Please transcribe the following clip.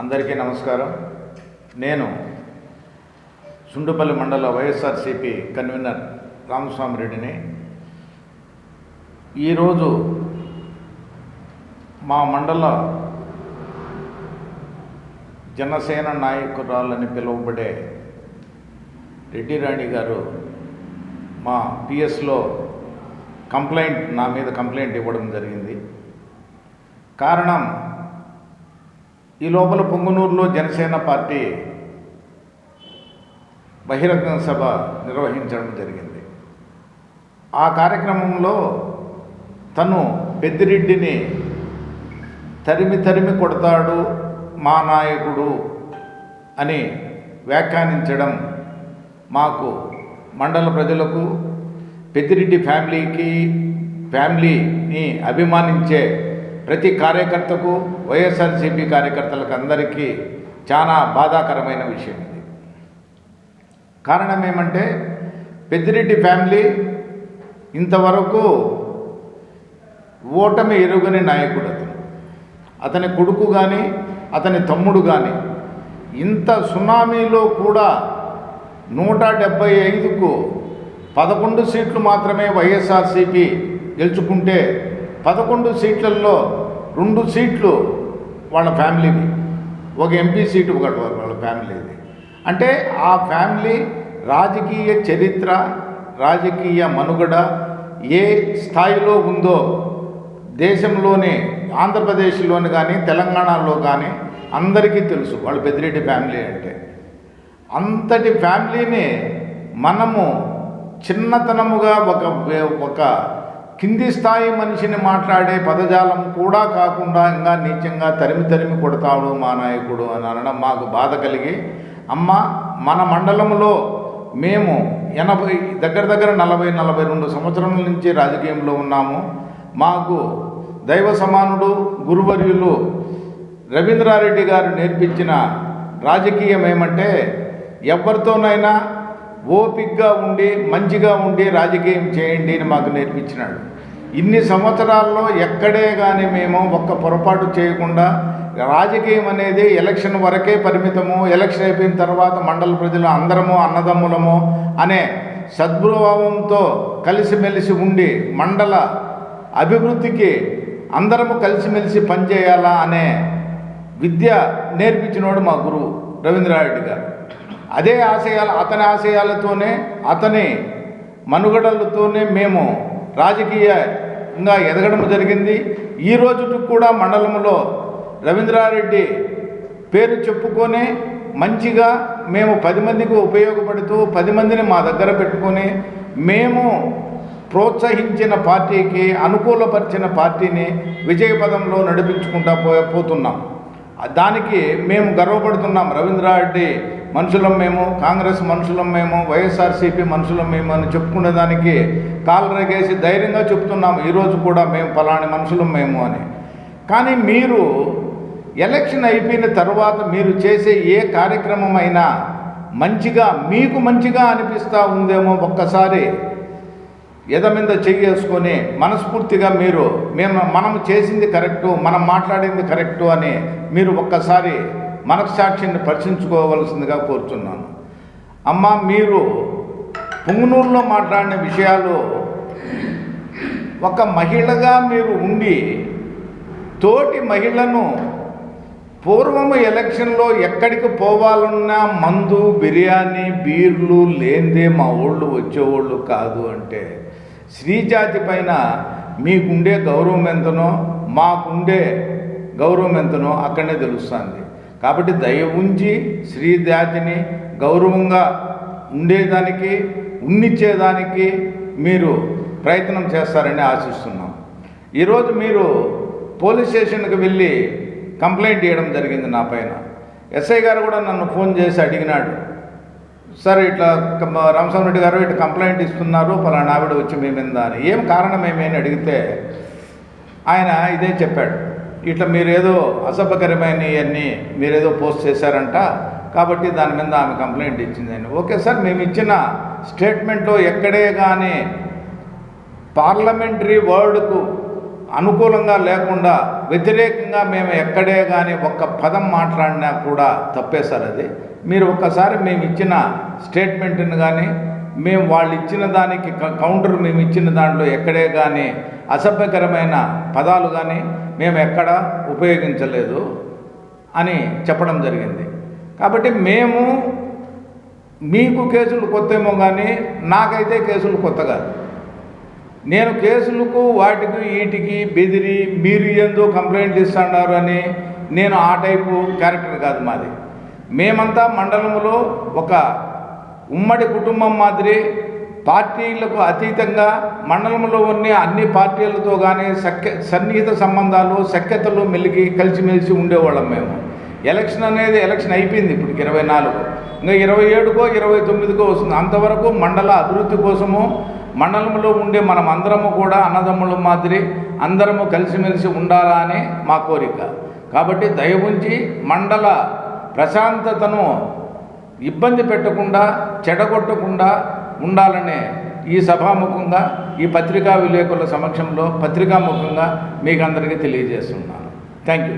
అందరికీ నమస్కారం. నేను సుండుపల్లి మండల వైఎస్ఆర్సిపి కన్వీనర్ రామస్వామి రెడ్డిని ఈరోజు మా మండల జనసేన నాయకురాలని పిలువబడే రెడ్డి రాణి గారు మా పిఎస్లో కంప్లైంట్ నా మీద కంప్లైంట్ ఇవ్వడం జరిగింది. కారణం ఈ లోపల పొంగునూరులో జనసేన పార్టీ బహిరంగ సభ నిర్వహించడం జరిగింది. ఆ కార్యక్రమంలో తను పెద్దిరెడ్డిని తరిమి తరిమి కొడతాడు మా నాయకుడు అని వ్యాఖ్యానించడం మాకు మండల ప్రజలకు పెద్దిరెడ్డి ఫ్యామిలీకి ఫ్యామిలీని అభిమానించే ప్రతి కార్యకర్తకు వైఎస్ఆర్సీపీ కార్యకర్తలకు అందరికీ చాలా బాధాకరమైన విషయం ఇది. కారణం ఏమంటే పెద్దిరెడ్డి ఫ్యామిలీ ఇంతవరకు ఓటమి ఎరుగని నాయకుడు అతను. అతని కొడుకు కానీ అతని తమ్ముడు కానీ ఇంత సునామీలో కూడా నూట డెబ్బై ఐదుకు పదకొండు సీట్లు మాత్రమే వైఎస్ఆర్సీపీ గెలుచుకుంటే పదకొండు సీట్లలో రెండు సీట్లు వాళ్ళ ఫ్యామిలీవి ఒక ఎంపీ సీటు ఒకటి వాళ్ళ ఫ్యామిలీది. అంటే ఆ ఫ్యామిలీ రాజకీయ చరిత్ర రాజకీయ మనుగడ ఏ స్థాయిలో ఉందో దేశంలోనే ఆంధ్రప్రదేశ్లోని కానీ తెలంగాణలో కానీ అందరికీ తెలుసు. వాళ్ళు పెద్దిరెడ్డి ఫ్యామిలీ అంటే. అంతటి ఫ్యామిలీని మనము చిన్నతనముగా ఒక ఒక కింది స్థాయి మనిషిని మాట్లాడే పదజాలం కూడా కాకుండా ఇంకా నీచంగా తరిమి తరిమి కొడతాడు మా నాయకుడు అని అనడం మాకు బాధ కలిగి అమ్మ మన మండలంలో మేము ఎనభై దగ్గర దగ్గర నలభై నలభై రెండు సంవత్సరాల నుంచి రాజకీయంలో ఉన్నాము. మాకు దైవ సమానుడు గురువర్యులు రవీంద్రారెడ్డి గారు నేర్పించిన రాజకీయం ఏమంటే ఎవరితోనైనా ఓపిక్గా ఉండి మంచిగా ఉండి రాజకీయం చేయండి అని మాకు నేర్పించినాడు. ఇన్ని సంవత్సరాల్లో ఎక్కడే కానీ మేము ఒక్క పొరపాటు చేయకుండా రాజకీయం అనేది ఎలక్షన్ వరకే పరిమితము ఎలక్షన్ అయిపోయిన తర్వాత మండల ప్రజలు అందరము అన్నదమ్ములము అనే సద్భావంతో కలిసిమెలిసి ఉండి మండల అభివృద్ధికి అందరము కలిసిమెలిసి పనిచేయాలా అనే విద్య నేర్పించినోడు మా గురువు రవీంద్రారెడ్డి గారు. అదే ఆశయాలు అతని ఆశయాలతోనే అతని మనుగడలతోనే మేము రాజకీయంగా ఎదగడం జరిగింది. ఈ రోజుకి కూడా మండలంలో రవీంద్రారెడ్డి పేరు చెప్పుకొని మంచిగా మేము పది మందికి ఉపయోగపడుతూ పది మందిని మా దగ్గర పెట్టుకొని మేము ప్రోత్సహించిన పార్టీకి అనుకూలపరిచిన పార్టీని విజయపదంలో నడిపించుకుంటా పో పోతున్నాం. దానికి మేము గర్వపడుతున్నాం రవీంద్రారెడ్డి మనుషులం మేము కాంగ్రెస్ మనుషులం మేము వైఎస్ఆర్సీపీ మనుషులం మేము అని చెప్పుకునే దానికి కాలు ధైర్యంగా చెప్తున్నాము ఈరోజు కూడా మేము ఫలాని మనుషులం మేము అని. కానీ మీరు ఎలక్షన్ అయిపోయిన తర్వాత మీరు చేసే ఏ కార్యక్రమం అయినా మంచిగా మీకు మంచిగా అనిపిస్తూ ఉందేమో ఒక్కసారి ఎద మీద చెయ్యేసుకొని మనస్ఫూర్తిగా మీరు మేము మనం చేసింది కరెక్టు మనం మాట్లాడింది కరెక్టు అని మీరు ఒక్కసారి మనస్సాక్షిని పరిశీలించుకోవలసిందిగా కోరుతున్నాను అమ్మ మీరు పుంగునూరులో మాట్లాడిన విషయాలు ఒక మహిళగా మీరు ఉండి తోటి మహిళను పూర్వము ఎలక్షన్లో ఎక్కడికి పోవాలన్నా మందు బిర్యానీ బీర్లు లేందే మా ఊళ్ళు వచ్చేవాళ్ళు కాదు అంటే శ్రీజాతి పైన మీకుండే గౌరవం ఎంతనో మాకుండే గౌరవం ఎంతనో అక్కడనే తెలుస్తుంది. కాబట్టి దయ ఉంచి శ్రీజాతిని గౌరవంగా ఉండేదానికి ఉన్నిచ్చేదానికి మీరు ప్రయత్నం చేస్తారని ఆశిస్తున్నాం. ఈరోజు మీరు పోలీస్ స్టేషన్కి వెళ్ళి కంప్లైంట్ ఇవ్వడం జరిగింది నా పైన. ఎస్ఐ గారు కూడా నన్ను ఫోన్ చేసి అడిగినాడు. సార్ ఇట్లా రామస్వామిరెడ్డి గారు ఇట్లా కంప్లైంట్ ఇస్తున్నారు పలానా ఆవిడ వచ్చి మేమిందా అని. ఏం కారణం ఏమేమి అని అడిగితే ఆయన ఇదే చెప్పాడు. ఇట్లా మీరేదో అసభ్యకరమైన ఇవన్నీ మీరేదో పోస్ట్ చేశారంట కాబట్టి దాని మీద ఆమె కంప్లైంట్ ఇచ్చిందని ఓకే సార్ మేము ఇచ్చిన స్టేట్మెంట్లో ఎక్కడే కానీ పార్లమెంటరీ వర్డ్కు అనుకూలంగా లేకుండా వ్యతిరేకంగా మేము ఎక్కడే కానీ ఒక్క పదం మాట్లాడినా కూడా తప్పే సార్ అది. మీరు ఒక్కసారి మేము ఇచ్చిన స్టేట్మెంట్ని కానీ మేము వాళ్ళు ఇచ్చిన దానికి క- కౌంటర్ మేము ఇచ్చిన దాంట్లో ఎక్కడే కానీ అసభ్యకరమైన పదాలు కానీ మేము ఎక్కడ ఉపయోగించలేదు అని చెప్పడం జరిగింది. కాబట్టి మేము మీకు కేసులు కొత్తేమో కానీ నాకైతే కేసులు కొత్త కాదు. నేను కేసులకు వాటికి వీటికి బెదిరి మీరు ఏందో కంప్లైంట్ ఇస్తున్నారు అని నేను ఆ టైపు క్యారెక్టర్ కాదు మాది. మేమంతా మండలంలో ఒక ఉమ్మడి కుటుంబం మాదిరి పార్టీలకు అతీతంగా మండలంలో ఉన్న అన్ని పార్టీలతో కానీ సఖ్య సన్నిహిత సంబంధాలు సఖ్యతలు మెలిగి కలిసిమెలిసి ఉండేవాళ్ళం మేము. ఎలక్షన్ అనేది ఎలక్షన్ అయిపోయింది ఇప్పుడు ఇరవై నాలుగు. ఇంకా ఇరవై ఏడుకో ఇరవై తొమ్మిదికో వస్తుంది. అంతవరకు మండల అభివృద్ధి కోసము మండలంలో ఉండే మనం అందరము కూడా అన్నదమ్ముల మాదిరి అందరము కలిసిమెలిసి ఉండాలా అని మా కోరిక. కాబట్టి దయ ఉంచి మండల ప్రశాంతతను ఇబ్బంది పెట్టకుండా చెడగొట్టకుండా ఉండాలనే ఈ సభాముఖంగా ఈ పత్రికా విలేకరుల సమక్షంలో పత్రికాముఖంగా మీకు అందరికీ తెలియజేస్తున్నాను. Thank you